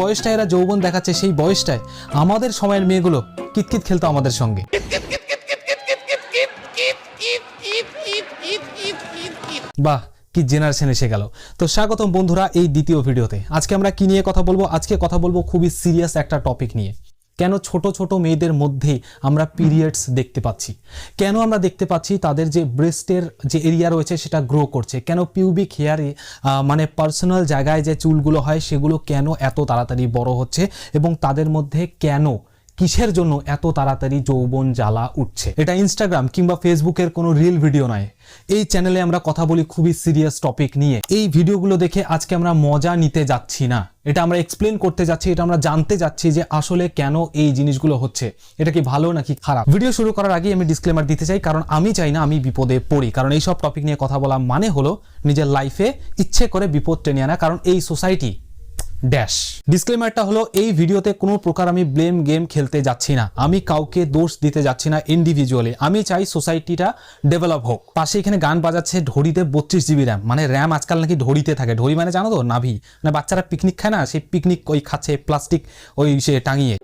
বয়সটা এরা যৌবন দেখাচ্ছে, সেই বয়সটায় আমাদের সময়ের মেয়েগুলো কিতকিত খেলতো আমাদের সঙ্গে। বাহ, কি জেনারেশন এসে গেল। তো স্বাগতম বন্ধুরা এই দ্বিতীয় ভিডিওতে। আজকে আমরা কি নিয়ে কথা বলব? আজকে কথা বলব খুবই সিরিয়াস একটা টপিক নিয়ে। কেন ছোট ছোট মেয়েদের মধ্যে আমরা পিরিয়ডস দেখতে পাচ্ছি? কেন আমরা দেখতে পাচ্ছি তাদের যে ব্রেস্টের যে এরিয়া রয়েছে সেটা গ্রো করছে? কেন পিউবিক হেয়ারে মানে পার্সোনাল জায়গায় যে চুলগুলো হয় সেগুলো কেন এত তাড়াতাড়ি বড় হচ্ছে? এবং তাদের মধ্যে কেন কিসের জন্য এত তাড়াতাড়ি যৌবন জ্বালা উঠছে? এটা ইনস্টাগ্রাম কিংবা ফেসবুকের কোনো রিল ভিডিও নয়। এই চ্যানেলে আমরা কথা বলি খুবই সিরিয়াস টপিক নিয়ে। এই ভিডিওগুলো দেখে আজকে আমরা মজা নিতে যাচ্ছি না। এটা আমরা এক্সপ্লেন করতে যাচ্ছি, এটা আমরা জানতে যাচ্ছি যে আসলে কেন এই জিনিসগুলো হচ্ছে। এটা কি ভালো নাকি খারাপ? ভিডিও শুরু করার আগে আমি ডিসক্লেমার দিতে চাই, কারণ আমি চাই না আমি বিপদে পড়ি। কারণ এই সব টপিক নিয়ে কথা বলা মানে হলো নিজের লাইফে ইচ্ছে করে বিপদ টেনে আনা, কারণ এই সোসাইটি ড্যাশ ডিসক্লেমারটা হলো, এই ভিডিওতে কোনো প্রকার আমি ব্লেম গেম খেলতে যাচ্ছি না। আমি কাউকে দোষ দিতে যাচ্ছি না ইন্ডিভিজুয়ালি আমি চাই সোসাইটিটা ডেভেলপ হোক। পাশে এখানে গান বাজাচ্ছে ঢড়িতে বত্রিশ জিবি র্যাম মানে র্যাম আজকাল নাকি ঢড়িতে থাকে। ঢড়ি মানে জানো তো, নাভি। মানে বাচ্চারা পিকনিক খায় না? সেই পিকনিক ওই খাচ্ছে প্লাস্টিক ওই সে টাঙিয়ে।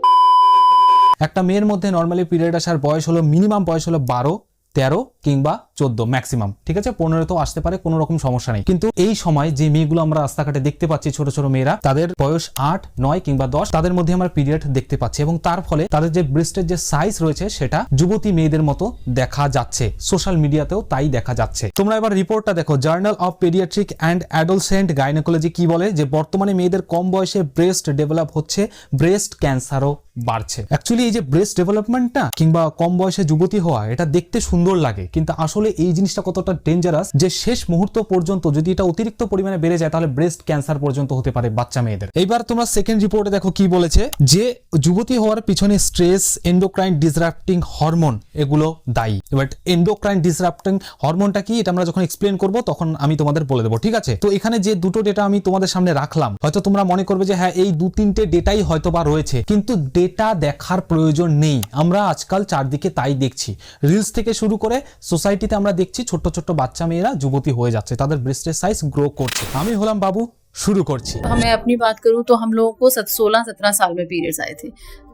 একটা মেয়ের মধ্যে নর্মালি পিরিয়ড আসার বয়স হলো মিনিমাম বয়স হলো বারো। তেরো কিংবা চোদ্দ ম্যাক্সিমাম ঠিক আছে? পনেরো তো আসতে পারে, কোনো রকম সমস্যা নেই। কিন্তু এই সময় যে মেয়েগুলো আমরা রাস্তাঘাটে দেখতে পাচ্ছি, ছোট ছোট মেয়েরা, তাদের বয়স আট, নয় কিংবা দশ, তাদের মধ্যে আমরা পিরিয়ড দেখতে পাচ্ছি এবং তার ফলে তাদের যে ব্রেস্টের যে সাইজ রয়েছে, সেটা যুবতী মেয়েদের মতো দেখা যাচ্ছে। সোশ্যাল মিডিয়াতেও তাই দেখা যাচ্ছে। তোমরা এবার রিপোর্টটা দেখো। Journal of pediatric and adolescent gynaecology কি বলে? যে বর্তমানে মেয়েদের কম বয়সে ব্রেস্ট ডেভেলপ হচ্ছে ব্রেস্ট ক্যান্সারও বাড়ছে। অ্যাকচুয়ালি এই যে ব্রেস্ট ডেভেলপমেন্টটা কিংবা কম বয়সে যুবতী হওয়া, এটা দেখতে সুন্দর লাগে। কিন্তু আসলে এই জিনিসটা কতটা ডেঞ্জারাস যে শেষ মুহূর্ত পর্যন্ত যদি এটা অতিরিক্ত পরিমাণে বেড়ে যায়, তাহলে ব্রেস্ট ক্যান্সার পর্যন্ত হতে পারে বাচ্চা মেয়েদের। এইবার তোমরা সেকেন্ড রিপোর্টে দেখো কি বলেছে যে যুবতী হওয়ার পিছনে স্ট্রেস এন্ডোক্রাইন ডিসরাপ্টিং হরমোন এগুলো দায়ী। বাট এন্ডোক্রাইন ডিসরাপ্টিং হরমোনটা কি, এটা আমরা যখন এক্সপ্লেন করব, তখন আমি তোমাদের বলে দেবো, ঠিক আছে? তো এখানে যে দুটো ডেটা আমি তোমাদের সামনে রাখলাম, হয়তো তোমরা মনে করবে যে হ্যাঁ এই দু তিনটে ডেটাই হয়তো বা রয়েছে, কিন্তু ডেটা দেখার প্রয়োজন নেই। আমরা আজকাল চারদিকে তাই দেখছি। রিলস থেকে শুরু করে সোসাইটিতে আমরা দেখছি ছোট্ট ছোট্ট বাচ্চা মেয়েরা যুবতী হয়ে যাচ্ছে তাদের ব্রেস্টের সাইজ গ্রো করছে আমি হলাম বাবু শুরু করছি मैं अपनी बात करूं तो हम लोगों को सोलह सत्रह साल में पीरियड्स आए थे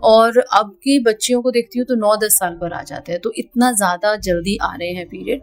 और अब की बच्चियों को देखती हूँ तो नौ दस साल पर आ जाते हैं तो इतना ज़्यादा जल्दी आ रहे हैं पीरियड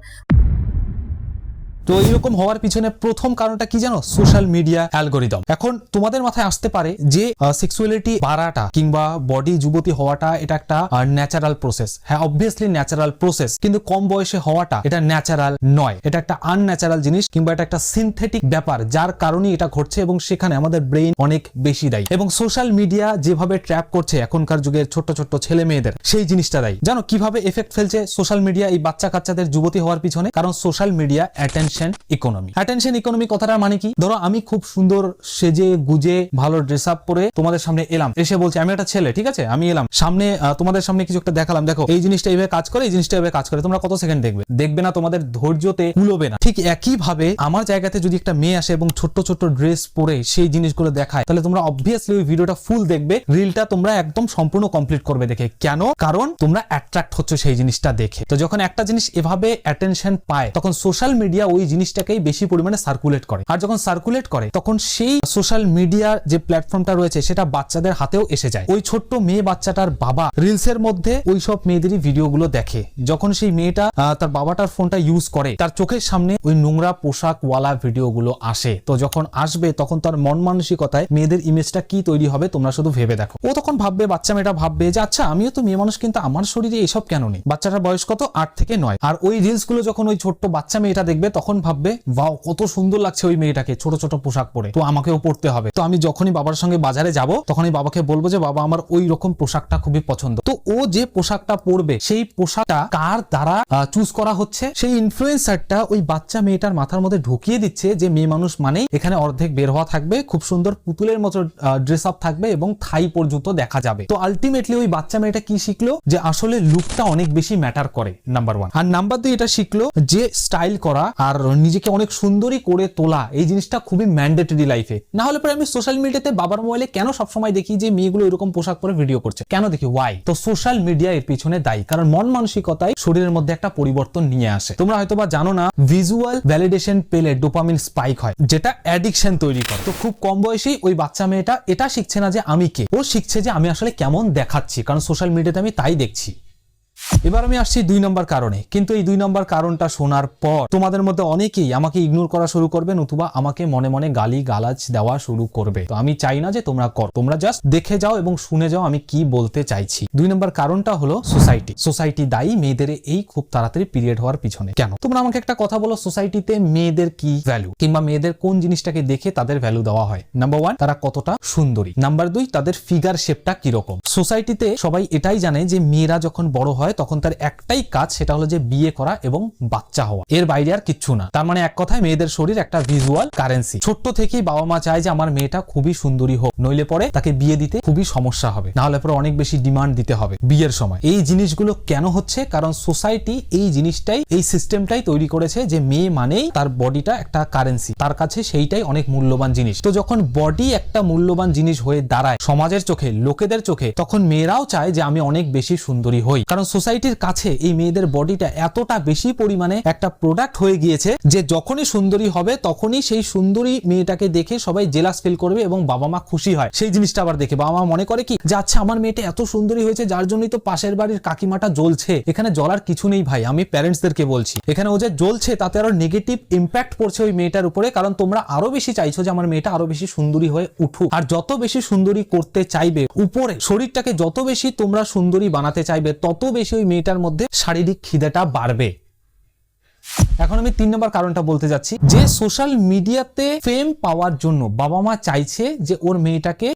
তো এইরকম হওয়ার পিছনে প্রথম কারণটা কি জানো? সোশ্যাল মিডিয়া অ্যালগোরিদম এখন তোমাদের মাথায় আসতে পারে যে সেক্সুয়ালিটি বাড়াটা কিংবা বডি যুবতী হওয়াটা এটা একটা ন্যাচারাল প্রসেস হ্যাঁ অবভিয়াসলি ন্যাচারাল প্রসেস কিন্তু কম বয়সে হওয়াটা এটা ন্যাচারাল নয়। এটা একটা আনন্যাচারাল জিনিস কিংবা এটা একটা সিনথেটিক ব্যাপার, যার কারণে এটা ঘটছে এবং সেখানে আমাদের ব্রেইন অনেক বেশি দায়ী। এবং সোশ্যাল মিডিয়া যেভাবে ট্র্যাপ করছে এখনকার যুগের ছোট্ট ছোট্ট ছেলে মেয়েদের, সেই জিনিসটা দায়ী। জানো, কীভাবে এফেক্ট ফেলছে সোশ্যাল মিডিয়া এই বাচ্চা কাচ্চাদের যুবতী হওয়ার পিছনে? কারণ social media attention economy attention economy কথাটার মানে কি? ধরো আমি খুব সুন্দর সেজে গুজে ভালো ড্রেস আপ পরে তোমাদের সামনে এলাম। এসে বলছি, আমি একটা ছেলে, ঠিক আছে? আমি এলাম। সামনে তোমাদের সামনে কিছু একটা দেখালাম। দেখো, এই জিনিসটা এইভাবে কাজ করে, এই জিনিসটা এইভাবে কাজ করে। তোমরা কত সেকেন্ড দেখবে? দেখবে না, তোমাদের ধৈর্যতে কুলোবে না। ঠিক একই ভাবে আমার জায়গাতে যদি একটা মেয়ে আসে এবং ছোট্ট ছোট্ট ড্রেস পরে সেই জিনিসগুলো দেখায়, তাহলে তোমরা অবভিয়াসলি ওই ভিডিওটা ফুল দেখবে। রিলটা তোমরা একদম সম্পূর্ণ কমপ্লিট করবে দেখে। কেন? কারণ তোমরা অ্যাট্রাক্ট হচ্ছে সেই জিনিসটা দেখে। তো যখন একটা জিনিস এভাবে অ্যাটেনশন পায়, তখন সোশ্যাল মিডিয়া ওই জিনিসটাকেই বেশি পরিমাণে সার্কুলেট করে। আর যখন সার্কুলেট করে, তখন সেই সোশ্যাল মিডিয়ার যে প্ল্যাটফর্মটা রয়েছে, সেটা বাচ্চাদের হাতেও এসে যায়। ওই ছোট্ট মেয়ে বাচ্চাটার বাবা রিলসের মধ্যে ওই সব মেয়েদেরই ভিডিওগুলো দেখে। যখন সেই মেয়েটা তার বাবাটার ফোনটা ইউজ করে, তার চোখের সামনে ওই নোংরা পোশাক ওয়ালা ভিডিওগুলো আসে। তো যখন আসবে, তখন তার মন মানসিকতায় মেয়েদের ইমেজটা কি তৈরি হবে, তোমরা শুধু ভেবে দেখো। ও তখন ভাববে, বাচ্চা মেয়েটা ভাববে যে আচ্ছা আমিও তো মেয়ে মানুষ, কিন্তু আমার শরীরে এসব কেন নেই? বাচ্চাটার বয়স কত? আট থেকে নয়। আর ওই রিলসগুলো যখন ওই ছোট্ট বাচ্চা মেয়েটা দেখবে, তখন ভাববে বাও কত সুন্দর লাগছে ওই মেয়েটাকে, ছোট ছোট পোশাক পরে। তো আমাকেও পড়তে হবে। তো আমি যখনই বাবার সঙ্গে বাজারে যাব, তখনই বাবাকে বলব যে, বাবা, আমার ওই রকম পোশাকটা খুবই পছন্দ। তো ও যে পোশাকটা পরবে, সেই পোশাকটা কার দ্বারা চুজ করা হচ্ছে? সেই ইনফ্লুয়েন্সারটা ওই বাচ্চা মেয়েটার মাথার মধ্যে ঢুকিয়ে দিচ্ছে যে, মেয়ে মানুষ মানেই এখানে অর্ধেক বের হওয়া থাকবে, খুব সুন্দর পুতুলের মতো ড্রেস আপ থাকবে এবং থাই পর্যন্ত দেখা যাবে। তো আলটিমেটলি ওই বাচ্চা মেয়েটা কি শিখলো? যে আসলে লুকটা অনেক বেশি ম্যাটার করে নাম্বার ওয়ান আর নাম্বার দুই এটা শিখলো যে স্টাইল করা আর নিজেকে অনেক সুন্দরী করে তোলা, এই জিনিসটা খুবই ম্যান্ডেটরি লাইফে না হলে পরে আমি সোশ্যাল মিডিয়াতে বাবার মোবাইলে কেন সবসময় দেখি যে মেয়েগুলো এরকম পোশাক পরে ভিডিও করছে? কেন দেখি? ওয়াই তো সোশ্যাল মিডিয়া এর পিছনে দায়ী। কারণ মন মানসিকতায় শরীরের মধ্যে একটা পরিবর্তন নিয়ে আসে। তোমরা হয়তো বা জানো না ভিজুয়াল ভ্যালিডেশন পেলে ডোপামিন স্পাইক হয়, যেটা অ্যাডিকশন তৈরি করে। তো খুব কম বয়সেই ওই বাচ্চা মেয়েটা এটা শিখছে না যে আমি কে। ও শিখছে যে আমি আসলে কেমন দেখাচ্ছি। কারণ সোশ্যাল মিডিয়াতে আমি তাই দেখছি। এবার আমি আসছি দুই নম্বর কারণে। কিন্তু এই দুই নম্বর কারণটা শোনার পর তোমাদের মধ্যে অনেকেই আমাকে ইগনোর করা শুরু করবে, নতুবা আমাকে মনে মনে গালি গালাজ দেওয়া শুরু করবে। তো আমি চাই না যে তোমরা কর। তোমরা জাস্ট দেখে যাও এবং শুনে যাও আমি কি বলতে চাইছি। দুই নম্বর কারণটা হলো সোসাইটি সোসাইটি দায়ী মেয়েদের এই খুব তাড়াতাড়ি পিরিয়ড হওয়ার পিছনে। কেন? তোমরা আমাকে একটা কথা বলো সোসাইটিতে মেয়েদের কি ভ্যালু কিংবা মেয়েদের কোন জিনিসটাকে দেখে তাদের ভ্যালু দেওয়া হয়? নাম্বার ওয়ান তারা কতটা সুন্দরী? নাম্বার দুই, তাদের ফিগার শেপটা কীরকম? সোসাইটিতে সবাই এটাই জানে যে মেয়েরা যখন বড় হয় তখন তার একটাই কাজ সেটা হলো যে বিয়ে করা এবং বাচ্চা হওয়া। এর বাইরে আর কিচ্ছু না। তার মানে এক কথায় মেয়েদের শরীর একটা ভিজুয়াল কারেন্সি ছোট্ট থেকেই বাবা মা চায় যে আমার মেয়েটা খুবই সুন্দরী হোক, নইলে পরে তাকে বিয়ে দিতে খুবই সমস্যা হবে। না হলে পরে অনেক বেশি ডিমান্ড দিতে হবে বিয়ের সময়। এই জিনিসগুলো কেন হচ্ছে? কারণ সোসাইটি এই জিনিসটাই, এই সিস্টেমটাই তৈরি করেছে যে মেয়ে মানেই তার বডিটা একটা কারেন্সি তার কাছে সেইটাই অনেক মূল্যবান জিনিস। তো যখন বডি একটা মূল্যবান জিনিস হয়ে দাঁড়ায় সমাজের চোখে, লোকেদের চোখে, তখন মেয়েরাও চায় যে আমি অনেক বেশি সুন্দরী হই। কারণ সোসাইটির কাছে এই মেয়েদের বডিটা এতটা বেশি পরিমাণে একটা প্রোডাক্ট হয়ে গিয়েছে যে যখনই সুন্দরী হবে তখনই সেই সুন্দরী মেয়েটাকে দেখে সবাই জেলাস ফিল করবে এবং বাবা মা খুশি হয়। সেই জিনিসটা আবার দেখে বাবা মা মনে করে কি যে আচ্ছা আমার মেয়েটা এত সুন্দরী হয়েছে, যার জন্যই তো পাশের বাড়ির কাকিমাটা জ্বলছে। এখানে জ্বলার কিছু নেই ভাই, আমি প্যারেন্টসদেরকে বলছি। এখানে ও যে জ্বলছে, তাতে আরও নেগেটিভ ইম্প্যাক্ট পড়ছে ওই মেয়েটার উপরে, কারণ তোমরা আরও বেশি চাইছো যে আমার মেয়েটা আরও বেশি সুন্দরী হয়ে উঠুক। আর যত বেশি সুন্দরী করতে চাইবে, উপরে শরীরটাকে যত বেশি তোমরা সুন্দরী বানাতে চাইবে, তত বেশি ওই মেয়েটার মধ্যে শারীরিক খিদেটা বাড়বে। এখন আমি তিন নম্বর কারণটা বলতে যাচ্ছি। যে সোশ্যাল মিডিয়াতে ফেম পাওয়ার জন্য বাবা মা চাইছে যে ওর মেয়েটাকে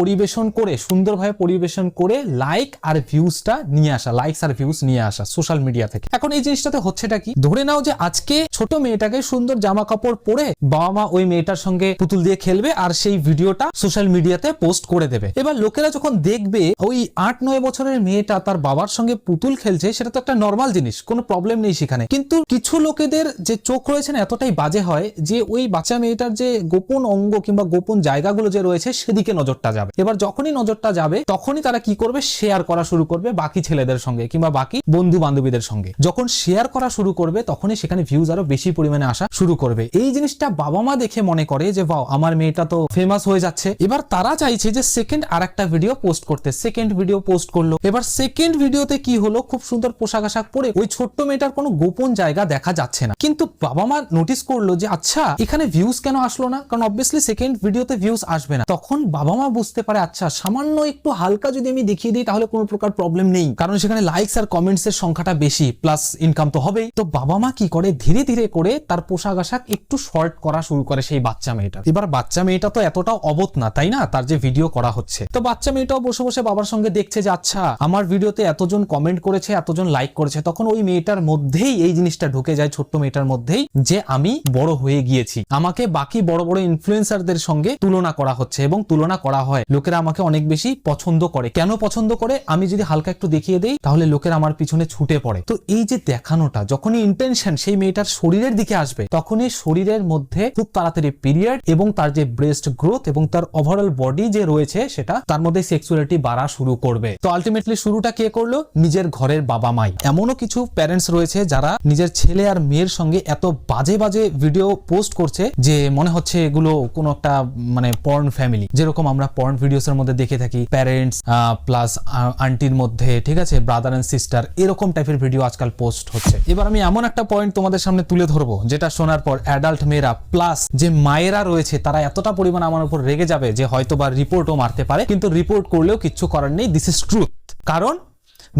পরিবেশন করে, সুন্দরভাবে পরিবেশন করে লাইক আর ভিউজটা নিয়ে আসা লাইকস আর ভিউজ নিয়ে আসা সোশ্যাল মিডিয়া থেকে। এখন এই জিনিসটাতে হচ্ছেটা কি? ধরে নাও যে আজকে ছোট মেয়েটাকে সুন্দর জামা কাপড় পরে বাবা মা ওই মেয়েটার সঙ্গে পুতুল দিয়ে খেলবে আর সেই ভিডিওটা সোশ্যাল মিডিয়াতে পোস্ট করে দেবে। এবার লোকেরা যখন দেখবে ওই আট নয় বছরের মেয়েটা তার বাবার সঙ্গে পুতুল খেলছে, সেটা তো একটা নর্মাল জিনিস, কোনো প্রবলেম নেই সেখানে। কিন্তু কিছু লোকেদের যে চোখ রয়েছে না এতটাই বাজে হয় যে ওই বাচ্চা মেয়েটার যে গোপন অঙ্গ কিংবা গোপন জায়গাগুলো যে রয়েছে সেদিকে নজরটা যাবে। এবার যখনই নজরটা যাবে, তখনই তারা কি করবে? শেয়ার করা শুরু করবে বাকি ছেলেদের সঙ্গে কিংবা বাকি বন্ধু বান্ধবীদের সঙ্গে। যখন শেয়ার করা শুরু করবে, তখনই সেখানে ভিউজ আরও বেশি পরিমাণে আসা শুরু করবে। এই জিনিসটা বাবা মা দেখে মনে করে যে বাও আমার মেয়েটা তো ফেমাস হয়ে যাচ্ছে। এবার তারা চাইছে যে সেকেন্ড আর একটা ভিডিও পোস্ট করতে। সেকেন্ড ভিডিও পোস্ট করল। এবার সেকেন্ড ভিডিওতে কি হলো? খুব সুন্দর পোশাক আশাক পরে ওই ছোট্ট মেয়েটার কোনো গোপন জায়গা দেখা যাচ্ছে না। কিন্তু বাবা মা নোটিস করল যে আচ্ছা এখানে ভিউজ কেন আসলো না? কারণ অবভিয়াসলি সেকেন্ড ভিডিওতে ভিউজ আসবে না। তখন বাবা মা বুঝতে পারে আচ্ছা সামান্য একটু হালকা যদি আমি দেখিয়ে দিই, তাহলে কোনো প্রকার প্রবলেম নেই। কারণ সেখানে লাইকস আর কমেন্টস এর সংখ্যাটা বেশি প্লাস ইনকাম তো হবেই। তো বাবা মা কি করে? ধীরে ধীরে করে তার পোশাক আশাক একটু শর্ট করা শুরু করে সেই বাচ্চা মেয়েটা এবার বাচ্চা মেয়েটা তো এতটাও অবত না, তাই না? তার যে ভিডিও করা হচ্ছে। তো বাচ্চা মেয়েটাও বসে বসে বাবার সঙ্গে দেখছে যে আচ্ছা আমার ভিডিওতে এতজন কমেন্ট করেছে, এতজন লাইক করেছে। তখন ওই মেয়েটার মধ্যেই এই জিনিসটা ঢুকে যায় ছোট্ট মেয়েটার মধ্যেই যে আমি বড় হয়ে গিয়েছি। আমাকে বাকি বড় বড় ইনফ্লুয়েন্সারদের সঙ্গে তুলনা করা হচ্ছে এবং তুলনা করা হয়। লোকেরা আমাকে অনেক বেশি পছন্দ করে। কেন পছন্দ করে? আমি যদি হালকা একটু দেখিয়ে দেই, তাহলে লোকেরা আমার পিছনে ছুটে পড়ে। তো এই যে দেখানোটা, যখনই ইন্টেনশন সেই মেয়েটার শরীরের দিকে আসবে, তখনই শরীরের মধ্যে খুব তাড়াতাড়ি পিরিয়ড এবং তার যে ব্রেস্ট গ্রোথ এবং তার ওভারঅল বডি যে রয়েছে, সেটা তার মধ্যে সেক্সুয়ালিটি বাড়া শুরু করবে। তো আলটিমেটলি শুরুটা কে করল? নিজের ঘরের বাবা মাই এমনও কিছু প্যারেন্টস রয়েছে যারা নিজের ছেলে আর মেয়ের সঙ্গে এত বাজে বাজে ভিডিও পোস্ট করছে যে মনে হচ্ছে এগুলো কোনো একটা মানে পর্ন ফ্যামিলি যেরকম আমরা পর্ন ভিডিওস এর মধ্যে দেখে থাকি প্যারেন্টস প্লাস আন্টির মধ্যে, ঠিক আছে? ব্রাদার অ্যান্ড সিস্টার এরকম টাইপের ভিডিও আজকাল পোস্ট হচ্ছে। এবার আমি এমন একটা পয়েন্ট তোমাদের সামনে তুলে ধরবো, যেটা শোনার পর অ্যাডাল্ট মেয়েরা প্লাস যে মায়েরা রয়েছে, তারা এতটা পরিমাণ আমার উপর রেগে যাবে যে হয়তো বা রিপোর্টও মারতে পারে, কিন্তু রিপোর্ট করলেও কিচ্ছু করার নেই। দিস ইজ ট্রুথ কারণ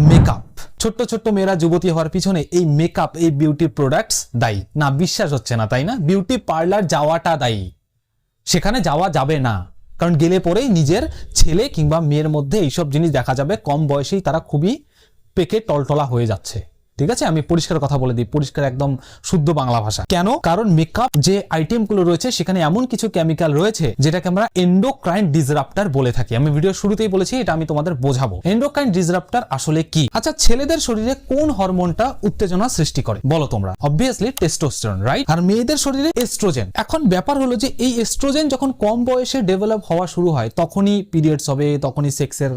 মেকআপ ছোট্ট ছোট্ট মেয়েরা যুবতী হওয়ার পিছনে এই মেকআপ এই বিউটি প্রোডাক্টস দায়ী। না, বিশ্বাস হচ্ছে না, তাই না? বিউটি পার্লার যাওয়াটা দায়ী। সেখানে যাওয়া যাবে না। কারণ গেলে পরেই নিজের ছেলে কিংবা মেয়ের মধ্যে এইসব জিনিস দেখা যাবে। কম বয়সেই তারা খুবই পেকে টলটলা হয়ে যাচ্ছে। ঠিক আছে? আমি পরিষ্কার কথা বলে দিই। পরিষ্কার একদম শুদ্ধ বাংলা ভাষা। কেন? কারণ মেকআপ যে আইটেমগুলো রয়েছে, সেখানে এমন কিছু কেমিক্যাল রয়েছে, যেটাকে আমরা এন্ডোক্রাইন ডিসরাপ্টার বলে থাকি। আমি ভিডিও শুরুতেই বলেছি, এটা আমি তোমাদের বোঝাবো। এন্ডোক্রাইন ডিসরাপ্টার আসলে কি? আচ্ছা ছেলেদের শরীরে কোন হরমোনটা উত্তেজনা সৃষ্টি করে? বলো তোমরা। অবভিয়াসলি টেস্টোস্টেরন রাইট আর মেয়েদের শরীরে এস্ট্রোজেন এখন ব্যাপার হলো যে, এই এস্ট্রোজেন যখন কম বয়সে ডেভেলপ হওয়া শুরু হয়, তখনই পিরিয়ডস হবে, তখনই সেক্সের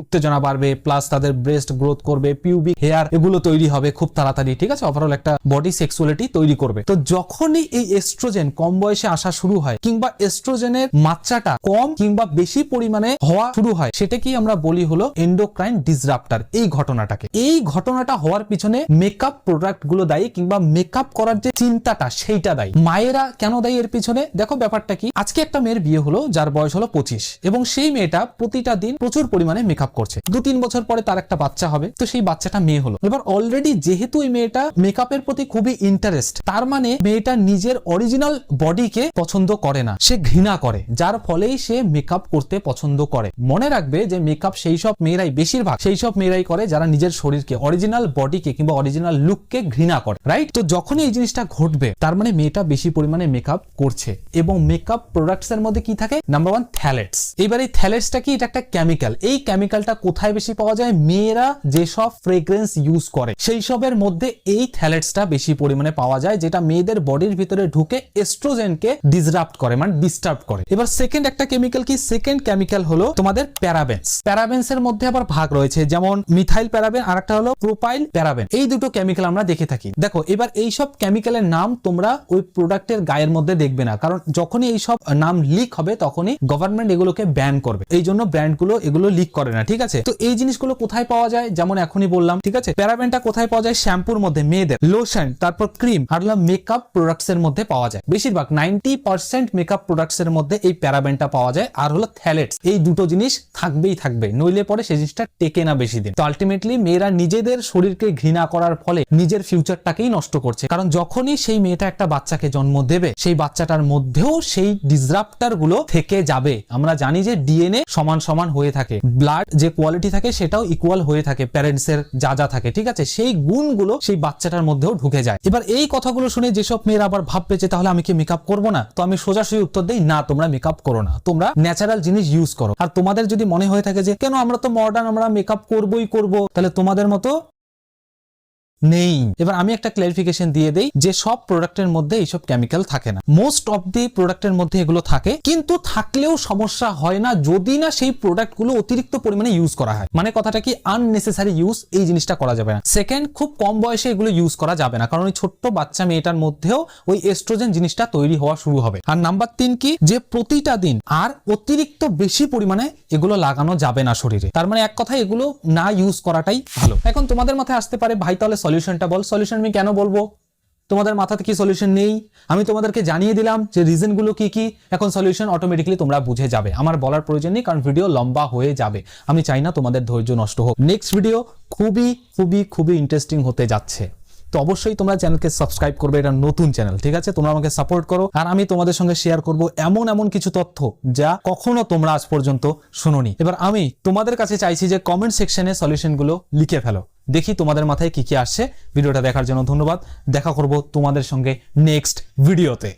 উত্তেজনা বাড়বে প্লাস তাদের ব্রেস্ট গ্রোথ করবে পিউবিক হেয়ার এগুলো তৈরি হবে। খুব তাড়াতাড়ি, ঠিক আছে? ওভারঅল একটা বডি সেক্সুয়ালিটি তৈরি করবে। তো যখনই এই এস্ট্রোজেন কম বয়সে আসা শুরু হয়, কিংবা এস্ট্রোজেনের মাত্রাটা কম কিংবা বেশি পরিমাণে হওয়া শুরু হয়, সেটাকেই আমরা বলি হলো এন্ডোক্রাইন ডিসরাপ্টার এই ঘটনাটাকে। এই ঘটনাটা হওয়ার পিছনে মেকআপ প্রোডাক্টগুলো দায়ী কিংবা মেকআপ করার যে চিন্তাটা, সেইটা দায়ী। মায়েরা কেন দায়ী এর পিছনে? দেখো ব্যাপারটা কি, আজকে একটা মেয়ের বিয়ে হলো, যার বয়স হলো পঁচিশ, এবং সেই মেয়েটা প্রতিটা দিন প্রচুর পরিমাণে মেকআপ করছে। দু তিন বছর পরে তার একটা বাচ্চা হবে, তো সেই বাচ্চাটা মেয়ে হলো। এবার অলরেডি যেহেতু এই মেয়েটা মেকআপের প্রতি খুবই ইন্টারেস্ট তার মানে মেয়েটা নিজের অরিজিনাল বডিকে পছন্দ করে না। সে ঘৃণা করে, যার ফলেই সে মেকআপ করতে পছন্দ করে। মনে রাখবে যে মেকআপ সেই সব মেয়েরাই, বেশিরভাগ সেই সব মেয়েরাই করে যারা নিজের শরীরকে অরিজিনাল বডিকে কিংবা অরিজিনাল লুককে ঘৃণা করে রাইট তো যখনই এই জিনিসটা ঘটবে, তার মানে মেয়েটা বেশি পরিমাণে মেকআপ করছে। এবং মেকআপ প্রোডাক্টস এর মধ্যে কি থাকে? নাম্বার ওয়ান থ্যালেটস এবার এই থ্যালেটসটা কি? এটা একটা কেমিক্যাল এই কেমিক্যালটা কোথায় বেশি পাওয়া যায়? মেয়েরা যেসব ফ্রেগ্রেন্স ইউজ করে, সেই সবের মধ্যে এই থ্যালেটসটা বেশি পরিমাণে পাওয়া যায়, যেটা মেয়েদের বডির ভিতরে ঢুকে এস্ট্রোজেনকে ডিসরাপ্ট করে মানে ডিস্টার্ব করে। এবার সেকেন্ড একটা কেমিক্যাল কি? সেকেন্ড কেমিক্যাল হলো তোমাদের প্যারাবেন্স প্যারাবেন্স এর মধ্যে আবার ভাগ রয়েছে, যেমন মিথাইল প্যারাবেন আর একটা হলো প্রোপাইল প্যারাবেন এই দুটো কেমিক্যাল আমরা দেখে থাকি। দেখো, এবার এই সব কেমিক্যালের নাম তোমরা ওই প্রোডাক্টের গায়ের মধ্যে দেখবে না, কারণ যখনই এই সব নাম লিক হবে, তখনই গভর্নমেন্ট এগুলোকে ব্যান করবে। এই জন্য ব্র্যান্ডগুলো এগুলো লিক করে না, ঠিক আছে? তো এই জিনিসগুলো কোথায় পাওয়া যায়? যেমন এখনই বললাম, ঠিক আছে? প্যারাবেনটা কোথায় পাওয়া যায় শ্যাম্পুর মধ্যে মেয়েদের লোশন তারপর ক্রিম আর হলো মেকআপ প্রোডাক্টস এর মধ্যে পাওয়া যায়। বেশিরভাগ নাইনটি পার্সেন্ট মেকআপ প্রোডাক্টস এর মধ্যে এই প্যারাবেনটা পাওয়া যায়। আর হলো থ্যালেটস এই দুটো জিনিস থাকবেই থাকবে, নইলে পরে সেই জিনিসটা টেকে না বেশি দিন। তো আলটিমেটলি মেয়েরা নিজেদের শরীরকে ঘৃণা করার ফলে নিজের ফিউচারটাকেই নষ্ট করছে। কারণ যখনই সেই মেয়েটা একটা বাচ্চাকে জন্ম দেবে, সেই বাচ্চাটার মধ্যেও সেই ডিসরাপ্টারগুলো থেকে যাবে। আমরা জানি যে ডিএনএ সমান সমান হয়ে থাকে। ব্লাড যে কোয়ালিটি থাকে সেটাও ইকুয়াল হয়ে থাকে প্যারেন্টস এর যা যা থাকে, ঠিক আছে? সেই গুণগুলো সেই বাচ্চাটার মধ্যেও ঢুকে যায়। এবার এই কথাগুলো শুনে যেসব মেয়েরা আবার ভাববে যে তাহলে আমি কি মেকআপ করব না? তো আমি সোজাসুজি উত্তর দিই, না, তোমরা মেকআপ করো না। তোমরা ন্যাচারাল জিনিস ইউজ করো। আর তোমাদের যদি মনে হয়ে থাকে যে, কেন আমরা তো মডার্ন আমরা মেকআপ করবোই করব? তাহলে তোমাদের মতো নেই। এবার আমি একটা ক্লারিফিকেশন দিয়ে দেই যে সব প্রোডাক্টের মধ্যে এইসব কেমিক্যাল থাকে না। মোস্ট অফ দি প্রোডাক্টের মধ্যে এগুলো থাকে, কিন্তু থাকলেও সমস্যা হয় না যদি না সেই প্রোডাক্টগুলো অতিরিক্ত পরিমাণে ইউজ করা হয়। মানে কথাটা কি আননেসেসারি ইউজ এই জিনিসটা করা যাবে না। সেকেন্ড খুব কম বয়সে এগুলো ইউজ করা যাবে না, কারণ ওই ছোট্ট বাচ্চা মেয়েটার মধ্যেও ওই এস্ট্রোজেন জিনিসটা তৈরি হওয়া শুরু হবে। আর নাম্বার তিন কি, যে প্রতিটা দিন আর অতিরিক্ত বেশি পরিমাণে এগুলো লাগানো যাবে না শরীরে। তার মানে এক কথা এগুলো না ইউজ করাটাই ভালো। এখন তোমাদের মাথায় আসতে পারে, ভাই তাহলে সলিউশনটা বল। সলিউশন আমি কেন বলব? তোমাদের মাথাতে কি সলিউশন নেই? আমি তোমাদেরকে জানিয়ে দিলাম যে রিজনগুলো কি কি। এখন সলিউশন অটোমেটিকলি তোমরা বুঝে যাবে। আমার বলার প্রয়োজন নেই, কারণ ভিডিও লম্বা হয়ে যাবে। আমি চাই না তোমাদের ধৈর্য নষ্ট হোক। নেক্সট ভিডিও খুবই খুবই খুবই ইন্টারেস্টিং হতে যাচ্ছে। তো অবশ্যই তোমরা চ্যানেলকে সাবস্ক্রাইব করবে, এটা নতুন চ্যানেল, ঠিক আছে? তোমরা আমাকে সাপোর্ট করো, আর আমি তোমাদের সঙ্গে শেয়ার করব এমন এমন কিছু তথ্য যা কখনো তোমরা আজ পর্যন্ত শুনোনি। এবার আমি তোমাদের কাছে চাইছি যে কমেন্ট সেকশনে সলিউশনগুলো লিখে ফেলো। দেখি তোমাদের মাথায় কি কি আসছে। ভিডিওটা দেখার জন্য ধন্যবাদ। দেখা করব তোমাদের সঙ্গে নেক্সট ভিডিওতে